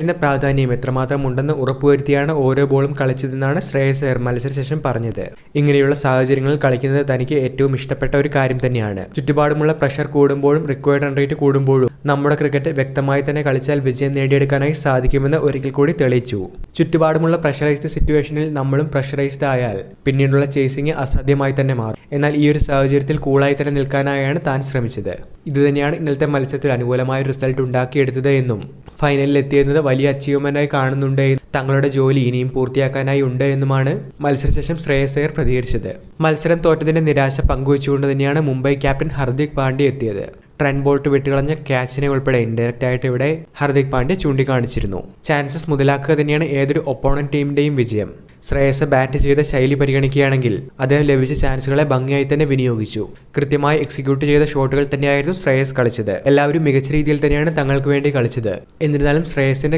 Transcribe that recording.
ിന്റെ പ്രാധാന്യം എത്രമാത്രം ഉണ്ടെന്ന് ഉറപ്പുവരുത്തിയാണ് ഓരോ ബോളും കളിച്ചതെന്നാണ് ശ്രേയസ് അയർ മത്സരശേഷം പറഞ്ഞത്. ഇങ്ങനെയുള്ള സാഹചര്യങ്ങളിൽ കളിക്കുന്നത് തനിക്ക് ഏറ്റവും ഇഷ്ടപ്പെട്ട ഒരു കാര്യം തന്നെയാണ്. ചുറ്റുപാടുമുള്ള പ്രഷർ കൂടുമ്പോഴും റിക്വയർഡ് റേറ്റ് കൂടുമ്പോഴും നമ്മുടെ ക്രിക്കറ്റ് വ്യക്തമായി തന്നെ കളിച്ചാൽ വിജയം നേടിയെടുക്കാനായി സാധിക്കുമെന്ന് ഒരിക്കൽ കൂടി തെളിയിച്ചു. ചുറ്റുപാടുമുള്ള പ്രഷറൈസ്ഡ് സിറ്റുവേഷനിൽ നമ്മളും പ്രഷറൈസ്ഡ് ആയാൽ പിന്നീടുള്ള ചേസിംഗ് അസാധ്യമായി തന്നെ മാറും. എന്നാൽ ഈ ഒരു സാഹചര്യത്തിൽ കൂളായി തന്നെ നിൽക്കാനായാണ് താൻ ശ്രമിച്ചത്. ഇതുതന്നെയാണ് ഇന്നലത്തെ മത്സരത്തിൽ അനുകൂലമായ റിസൾട്ട് ഉണ്ടാക്കിയെടുത്തത് എന്നും ഫൈനലിൽ എത്തിയെന്നത് വലിയ അച്ചീവ്മെന്റായി കാണുന്നുണ്ട്. തങ്ങളുടെ ജോലി ഇനിയും പൂർത്തിയാക്കാനായി ഉണ്ട് എന്നുമാണ് മത്സരശേഷം ശ്രേയസ് അയ്യർ പ്രതികരിച്ചത്. മത്സരം തോറ്റതിന്റെ നിരാശ പങ്കുവച്ചുകൊണ്ട് തന്നെയാണ് മുംബൈ ക്യാപ്റ്റൻ ഹർദിക് പാണ്ഡ്യ എത്തിയത്. ട്രെൻ ബോൾട്ട് വിട്ടുകളഞ്ഞ ക്യാച്ചിനെ ഉൾപ്പെടെ ഇൻഡയറക്റ്റ് ആയിട്ട് ഇവിടെ ഹർദിക് പാണ്ഡ്യ ചൂണ്ടിക്കാണിച്ചിരുന്നു. ചാൻസസ് മുതലാക്കുക തന്നെയാണ് ഏതൊരു ഒപ്പോണന്റ് ടീമിന്റെയും വിജയം. ശ്രേയസ് ബാറ്റ് ചെയ്ത ശൈലി പരിഗണിക്കുകയാണെങ്കിൽ അദ്ദേഹം ലഭിച്ച ചാൻസുകളെ ഭംഗിയായി തന്നെ വിനിയോഗിച്ചു. കൃത്യമായി എക്സിക്യൂട്ട് ചെയ്ത ഷോട്ടുകൾ തന്നെയായിരുന്നു ശ്രേയസ് കളിച്ചത്. എല്ലാവരും മികച്ച രീതിയിൽ തന്നെയാണ് തങ്ങൾക്ക് വേണ്ടി കളിച്ചത്. എന്നിരുന്നാലും ശ്രേയസിന്റെ